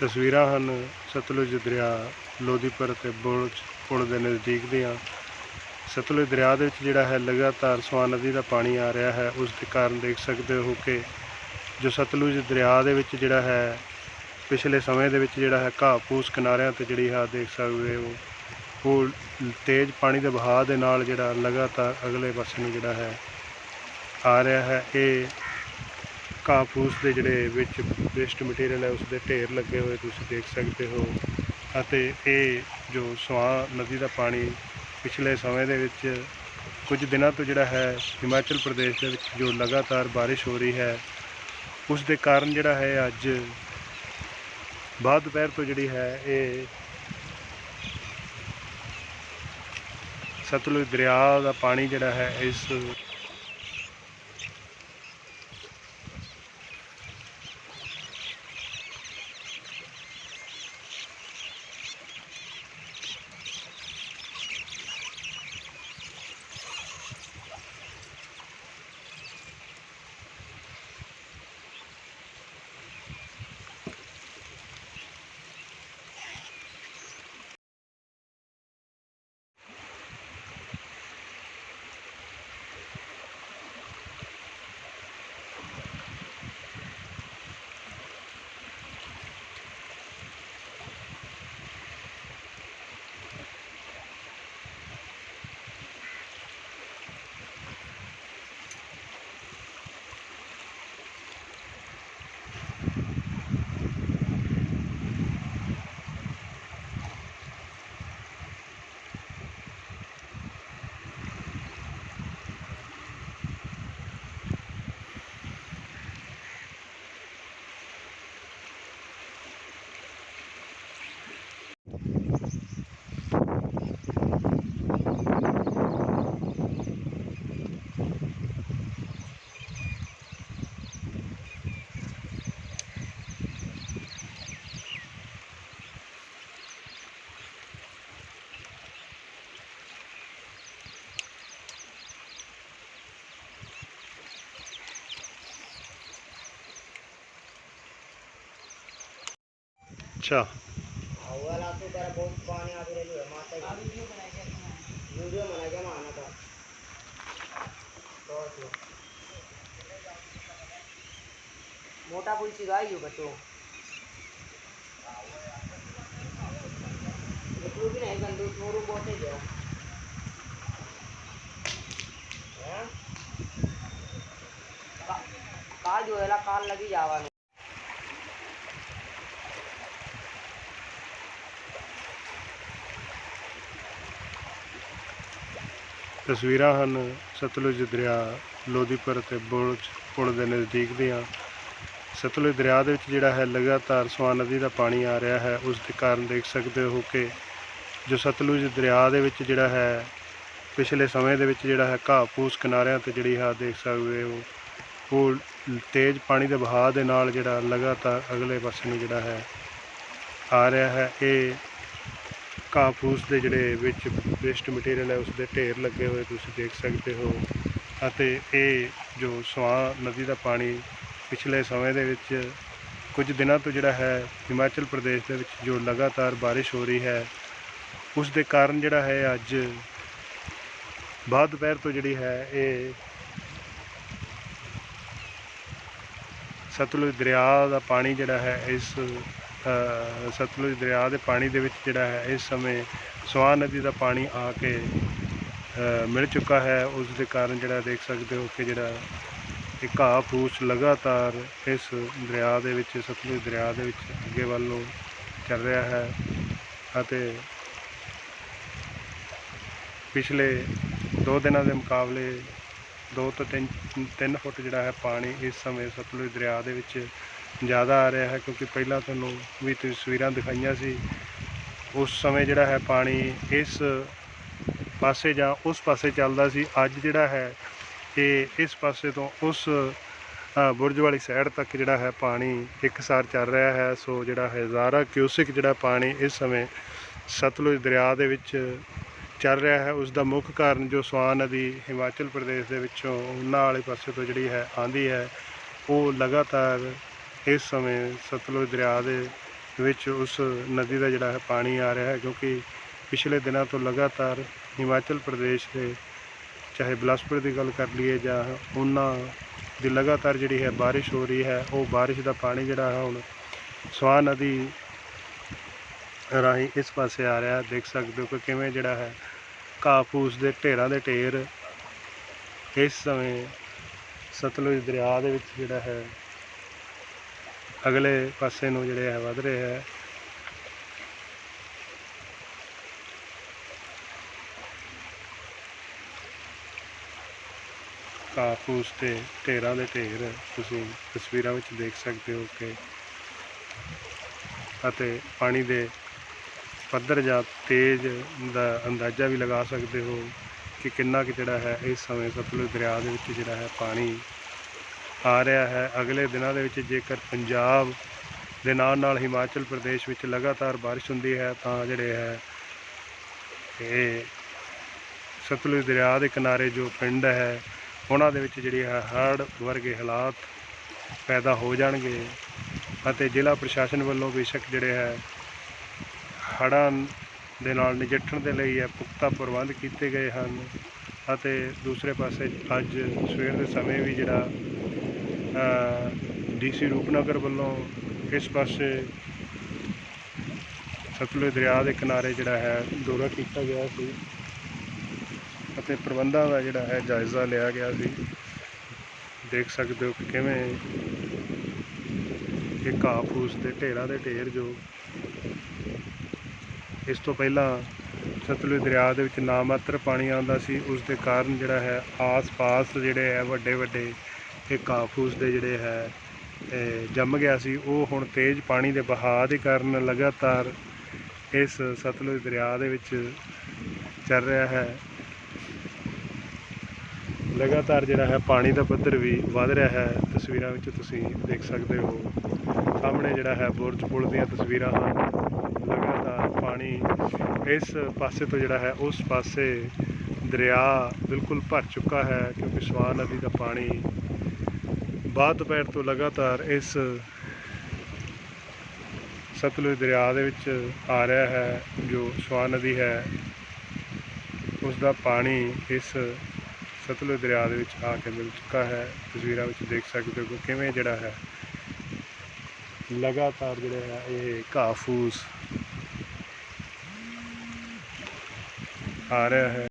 ਤਸਵੀਰਾਂ ਹਨ, ਸਤਲੁਜ ਦਰਿਆ ਲੋਧੀਪੁਰ ਤੇ ਬੁਰਜ ਪੁਲ ਦੇ ਨਜ਼ਦੀਕ ਦੀਆਂ। ਸਤਲੁਜ ਦਰਿਆ ਦੇ ਵਿੱਚ ਜਿਹੜਾ ਹੈ, ਲਗਾਤਾਰ ਸਵਾਨ ਨਦੀ ਦਾ ਪਾਣੀ ਆ ਰਿਹਾ ਹੈ। ਉਸ ਦੇ ਕਾਰਨ ਦੇਖ ਸਕਦੇ ਹੋ ਕਿ ਜੋ ਸਤਲੁਜ ਦਰਿਆ ਦੇ ਵਿੱਚ ਜਿਹੜਾ ਹੈ, ਪਿਛਲੇ ਸਮੇਂ ਦੇ ਵਿੱਚ ਜਿਹੜਾ ਹੈ, ਘਾਹ ਫੂਸ ਕਿਨਾਰਿਆਂ ਤੇ ਜਿਹੜੀ ਹੈ ਦੇਖ ਸਕਦੇ ਹੋ, ਉਹ ਤੇਜ਼ ਪਾਣੀ ਦੇ ਵਹਾਅ ਦੇ ਨਾਲ ਜਿਹੜਾ ਲਗਾਤਾਰ ਅਗਲੇ ਪਾਸੇ ਨੂੰ ਜਿਹੜਾ ਹੈ, ਆ ਰਿਹਾ ਹੈ। ਇਹ ਘਾਹ ਫੂਸ ਦੇ ਜਿਹੜੇ ਵਿੱਚ ਵੇਸਟ ਮਟੀਰੀਅਲ ਹੈ ਉਸ ਦੇ ਢੇਰ ਲੱਗੇ ਹੋਏ ਤੁਸੀਂ ਦੇਖ ਸਕਦੇ ਹੋ। ਅਤੇ ਇਹ ਜੋ ਸਵਾਂ, ਨਦੀ ਦਾ ਪਾਣੀ ਪਿਛਲੇ ਸਮੇਂ ਦੇ ਵਿੱਚ ਕੁਝ ਦਿਨਾਂ ਤੋਂ ਜਿਹੜਾ ਹੈ, ਹਿਮਾਚਲ ਪ੍ਰਦੇਸ਼ ਦੇ ਵਿੱਚ ਜੋ ਲਗਾਤਾਰ ਬਾਰਿਸ਼ ਹੋ ਰਹੀ ਹੈ ਉਸ ਦੇ ਕਾਰਨ ਜਿਹੜਾ ਹੈ ਅੱਜ ਬਾਅਦ ਦੁਪਹਿਰ ਤੋਂ ਜਿਹੜੀ ਹੈ, ਇਹ ਸਤਲੁਜ ਦਰਿਆ ਦਾ ਪਾਣੀ ਜਿਹੜਾ ਹੈ, ਇਸ अच्छा। मोटा पुल सिखा ही तो। भी नहीं गंदू काल जो है काल लगी जावा ਤਸਵੀਰਾਂ ਹਨ ਸਤਲੁਜ ਦਰਿਆ ਲੋਧੀਪੁਰ ਤੇ ਬੁਰਜ ਪੁਲ ਦੇ ਨਜ਼ਦੀਕ ਦੀਆਂ। ਸਤਲੁਜ ਦਰਿਆ ਦੇ ਵਿੱਚ ਜਿਹੜਾ ਹੈ ਲਗਾਤਾਰ ਸਵਾਨ ਨਦੀ ਦਾ ਪਾਣੀ ਆ ਰਿਹਾ ਹੈ। ਉਸ ਦੇ ਕਾਰਨ ਦੇਖ ਸਕਦੇ ਹੋ ਕਿ ਜੋ ਸਤਲੁਜ ਦਰਿਆ ਦੇ ਵਿੱਚ ਜਿਹੜਾ ਹੈ, ਪਿਛਲੇ ਸਮੇਂ ਦੇ ਵਿੱਚ ਜਿਹੜਾ ਹੈ ਘਾਹ ਫੂਸ ਕਿਨਾਰਿਆਂ ਤੇ ਜਿਹੜੀ ਹੈ ਦੇਖ ਸਕਦੇ ਹੋ, ਉਹ ਤੇਜ਼ ਪਾਣੀ ਦੇ ਵਹਾਅ ਦੇ ਨਾਲ ਜਿਹੜਾ ਲਗਾਤਾਰ ਅਗਲੇ ਪਾਸੇ ਨੂੰ ਜਿਹੜਾ ਹੈ ਆ ਰਿਹਾ ਹੈ। ਇਹ ਘਾਹ ਫੂਸ ਦੇ ਜਿਹੜੇ ਵਿੱਚ ਵੇਸਟ ਮਟੀਰੀਅਲ ਹੈ ਉਸ ਦੇ ਢੇਰ ਲੱਗੇ ਹੋਏ ਤੁਸੀਂ ਦੇਖ ਸਕਦੇ ਹੋ। ਅਤੇ ਇਹ ਜੋ ਸਵਾਂ ਨਦੀ ਦਾ ਪਾਣੀ ਪਿਛਲੇ ਸਮੇਂ ਦੇ ਵਿੱਚ ਕੁਝ ਦਿਨਾਂ ਤੋਂ ਜਿਹੜਾ ਹੈ, ਹਿਮਾਚਲ ਪ੍ਰਦੇਸ਼ ਦੇ ਵਿੱਚ ਜੋ ਲਗਾਤਾਰ ਬਾਰਿਸ਼ ਹੋ ਰਹੀ ਹੈ ਉਸ ਦੇ ਕਾਰਨ ਜਿਹੜਾ ਹੈ ਅੱਜ ਬਾਅਦ ਦੁਪਹਿਰ ਤੋਂ ਜਿਹੜੀ ਹੈ, ਇਹ ਸਤਲੁਜ ਦਰਿਆ ਦਾ ਪਾਣੀ ਜਿਹੜਾ ਹੈ, ਇਸ ਸਤਲੁਜ ਦਰਿਆ ਦੇ ਪਾਣੀ ਦੇ ਵਿੱਚ ਜਿਹੜਾ ਹੈ, ਇਸ ਸਮੇਂ ਸਵਾਂ ਨਦੀ ਦਾ ਪਾਣੀ ਆ ਕੇ ਮਿਲ ਚੁੱਕਾ ਹੈ। ਉਸ ਦੇ ਕਾਰਨ ਜਿਹੜਾ ਦੇਖ ਸਕਦੇ ਹੋ ਕਿ ਜਿਹੜਾ ਇਹ ਘਾਹ ਫੂਸ ਲਗਾਤਾਰ ਇਸ ਦਰਿਆ ਦੇ ਵਿੱਚ, ਸਤਲੁਜ ਦਰਿਆ ਦੇ ਵਿੱਚ ਅੱਗੇ ਵੱਲ ਨੂੰ ਚੱਲ ਰਿਹਾ ਹੈ ਅਤੇ ਪਿਛਲੇ 2 ਦਿਨਾਂ ਦੇ ਮੁਕਾਬਲੇ 2 ਤੋਂ 3 3 ਫੁੱਟ ਜਿਹੜਾ ਹੈ ਪਾਣੀ ਇਸ ਸਮੇਂ ਸਤਲੁਜ ਦਰਿਆ ਦੇ ਵਿੱਚ ਜ਼ਿਆਦਾ ਆ ਰਿਹਾ ਹੈ ਕਿਉਂਕਿ ਪਹਿਲਾਂ ਤੁਹਾਨੂੰ ਵੀ ਤਸਵੀਰਾਂ ਦਿਖਾਈਆਂ ਸੀ। ਉਸ ਸਮੇਂ ਜਿਹੜਾ ਹੈ ਪਾਣੀ ਇਸ ਪਾਸੇ ਜਾਂ ਉਸ ਪਾਸੇ ਚੱਲਦਾ ਸੀ। ਅੱਜ ਜਿਹੜਾ ਹੈ ਇਹ ਇਸ ਪਾਸੇ ਤੋਂ ਉਸ ਬੁਰਜ ਵਾਲੀ ਸਾਈਡ ਤੱਕ ਜਿਹੜਾ ਹੈ ਪਾਣੀ ਇੱਕਸਾਰ ਚੱਲ ਰਿਹਾ ਹੈ। ਸੋ ਜਿਹੜਾ ਹੈ ਹਜ਼ਾਰਾਂ ਕਿਊਸਿਕ ਜਿਹੜਾ ਪਾਣੀ ਇਸ ਸਮੇਂ ਸਤਲੁਜ ਦਰਿਆ ਦੇ ਵਿੱਚ ਚੱਲ ਰਿਹਾ ਹੈ। ਉਸ ਦਾ ਮੁੱਖ ਕਾਰਨ ਜੋ ਸਵਾਨ ਨਦੀ ਹਿਮਾਚਲ ਪ੍ਰਦੇਸ਼ ਦੇ ਵਿੱਚੋਂ ਉਹਨਾਂ ਵਾਲੇ ਪਾਸੇ ਤੋਂ ਜਿਹੜੀ ਹੈ ਆਂਦੀ ਹੈ, ਉਹ ਲਗਾਤਾਰ ਇਸ ਸਮੇਂ ਸਤਲੁਜ ਦਰਿਆ ਦੇ ਵਿੱਚ ਉਸ ਨਦੀ ਦਾ ਜਿਹੜਾ ਹੈ ਪਾਣੀ ਆ ਰਿਹਾ ਹੈ ਕਿਉਂਕਿ ਪਿਛਲੇ ਦਿਨਾਂ ਤੋਂ ਲਗਾਤਾਰ ਹਿਮਾਚਲ ਪ੍ਰਦੇਸ਼ ਦੇ ਚਾਹੇ ਬਿਲਾਸਪੁਰ ਦੀ ਗੱਲ ਕਰ ਲਈਏ ਜਾਂ ਉਹਨਾਂ ਦੀ ਲਗਾਤਾਰ ਜਿਹੜੀ ਹੈ ਬਾਰਿਸ਼ ਹੋ ਰਹੀ ਹੈ, ਉਹ ਬਾਰਿਸ਼ ਦਾ ਪਾਣੀ ਜਿਹੜਾ ਹੈ ਹੁਣ ਸਵਾਨ ਨਦੀ ਰਾਹੀਂ ਇਸ ਪਾਸੇ ਆ ਰਿਹਾ ਦੇਖ ਸਕਦੇ ਹੋ ਕਿ ਕਿਵੇਂ ਜਿਹੜਾ ਹੈ ਘਾਹ ਫੂਸ ਦੇ ਢੇਰਾਂ ਦੇ ਢੇਰ ਇਸ ਸਮੇਂ ਸਤਲੁਜ ਦਰਿਆ ਦੇ ਵਿੱਚ ਜਿਹੜਾ ਹੈ ਅਗਲੇ ਪਾਸੇ ਨੂੰ ਜਿਹੜੇ ਹੈ, ਵਧ ਰਹੇ ਹੈ। ਘਾਹ ਫੂਸ ਤੇ ਢੇਰਾਂ ਦੇ ਢੇਰ ਤੁਸੀਂ ਤਸਵੀਰਾਂ ਵਿੱਚ ਦੇਖ ਸਕਦੇ ਹੋ ਕਿ ਅਤੇ ਪਾਣੀ ਦੇ ਪੱਧਰ ਜਾਂ ਤੇਜ਼ ਦਾ ਅੰਦਾਜ਼ਾ ਵੀ ਲਗਾ ਸਕਦੇ ਹੋ ਕਿ ਕਿੰਨਾ ਕੁ ਜਿਹੜਾ ਹੈ, ਇਸ ਸਮੇਂ ਸਤਲੁਜ ਦਰਿਆ ਦੇ ਵਿੱਚ ਜਿਹੜਾ ਹੈ, ਪਾਣੀ ਆ ਰਿਹਾ ਹੈ। ਅਗਲੇ ਦਿਨਾਂ ਦੇ ਵਿੱਚ ਜੇਕਰ ਪੰਜਾਬ ਦੇ ਨਾਲ ਨਾਲ ਹਿਮਾਚਲ ਪ੍ਰਦੇਸ਼ ਵਿੱਚ ਲਗਾਤਾਰ ਬਾਰਿਸ਼ ਹੁੰਦੀ ਹੈ, ਤਾਂ ਜਿਹੜੇ ਹੈ, ਇਹ ਸਤਲੁਜ ਦਰਿਆ ਦੇ ਕਿਨਾਰੇ ਜੋ ਪਿੰਡ ਹੈ, ਉਹਨਾਂ ਦੇ ਵਿੱਚ ਜਿਹੜੀ ਹੈ, ਹੜ੍ਹ ਵਰਗੇ ਹਾਲਾਤ ਪੈਦਾ ਹੋ ਜਾਣਗੇ ਅਤੇ ਜ਼ਿਲ੍ਹਾ ਪ੍ਰਸ਼ਾਸਨ ਵੱਲੋਂ ਬੇਸ਼ੱਕ ਜਿਹੜੇ ਹੈ, ਹੜ੍ਹਾਂ ਦੇ ਨਾਲ ਨਜਿੱਠਣ ਦੇ ਲਈ ਹੈ ਪੁਖਤਾ ਪ੍ਰਬੰਧ ਕੀਤੇ ਗਏ ਹਨ ਅਤੇ ਦੂਸਰੇ ਪਾਸੇ ਅੱਜ ਸਵੇਰ ਦੇ ਸਮੇਂ ਵੀ ਜਿਹੜਾ ਡੀਸੀ ਰੂਪਨਗਰ ਵੱਲੋਂ ਇਸ ਪਾਸੇ ਸਤਲੁਜ ਦਰਿਆ ਦੇ ਕਿਨਾਰੇ ਜਿਹੜਾ ਹੈ, ਦੌਰਾ ਕੀਤਾ ਗਿਆ ਸੀ ਅਤੇ ਪ੍ਰਬੰਧਾਂ ਦਾ ਜਿਹੜਾ ਹੈ, ਜਾਇਜ਼ਾ ਲਿਆ ਗਿਆ ਸੀ। ਦੇਖ ਸਕਦੇ ਹੋ ਕਿ ਕਿਵੇਂ ਇਹ ਘਾਹ ਫੂਸ ਦੇ ਢੇਰਾਂ ਦੇ ਢੇਰ ਜੋ ਇਸ ਤੋਂ ਪਹਿਲਾਂ ਸਤਲੁਜ ਦਰਿਆ ਦੇ ਵਿੱਚ ਨਾ ਮਾਤਰ ਪਾਣੀ ਆਉਂਦਾ ਸੀ, ਉਸ ਦੇ ਕਾਰਨ ਜਿਹੜਾ ਹੈ, ਆਸ-ਪਾਸ ਜਿਹੜੇ ਹੈ ਵੱਡੇ ਵੱਡੇ ਇਹ ਕਾਫੂਸ ਦੇ ਜਿਹੜੇ ਹੈ ਜੰਮ ਗਿਆ ਸੀ। ਉਹ ਹੁਣ ਤੇਜ਼ ਪਾਣੀ ਦੇ ਬਹਾਅ ਦੇ ਕਾਰਨ ਲਗਾਤਾਰ ਇਸ ਸਤਲੁਜ ਦਰਿਆ ਦੇ ਵਿੱਚ ਚੱਲ ਰਿਹਾ ਹੈ। ਲਗਾਤਾਰ ਜਿਹੜਾ ਹੈ, ਪਾਣੀ ਦਾ ਪੱਧਰ ਵੀ ਵਧ ਰਿਹਾ ਹੈ। ਤਸਵੀਰਾਂ ਵਿੱਚ ਤੁਸੀਂ ਦੇਖ ਸਕਦੇ ਹੋ। ਸਾਹਮਣੇ ਜਿਹੜਾ ਹੈ, ਬੁਰਜ ਪੁਲ ਦੀਆਂ ਤਸਵੀਰਾਂ ਹਨ। ਲਗਾਤਾਰ ਪਾਣੀ ਇਸ ਪਾਸੇ ਤੋਂ ਜਿਹੜਾ ਹੈ, ਉਸ ਪਾਸੇ ਦਰਿਆ ਬਿਲਕੁਲ ਭਰ ਚੁੱਕਾ ਹੈ ਕਿਉਂਕਿ ਸਵਾਨ ਨਦੀ ਦਾ ਪਾਣੀ ਬਾਅਦ ਦੁਪਹਿਰ ਤੋਂ ਲਗਾਤਾਰ ਇਸ ਸਤਲੁਜ ਦਰਿਆ ਦੇ ਵਿੱਚ ਆ ਰਿਹਾ ਹੈ, ਜੋ ਸਵਾਨ ਨਦੀ ਹੈ ਉਸ ਦਾ ਪਾਣੀ ਇਸ ਸਤਲੁਜ ਦਰਿਆ ਦੇ ਵਿੱਚ ਆ ਕੇ ਮਿਲ ਚੁੱਕਾ ਹੈ। ਤਸਵੀਰਾਂ ਵਿੱਚ ਦੇਖ ਸਕਦੇ ਹੋ ਕਿ ਕਿਵੇਂ ਜਿਹੜਾ ਹੈ, ਲਗਾਤਾਰ ਜਿਹੜਾ ਹੈ ਇਹ ਘਾਹ ਫੂਸ ਆ ਰਿਹਾ ਹੈ।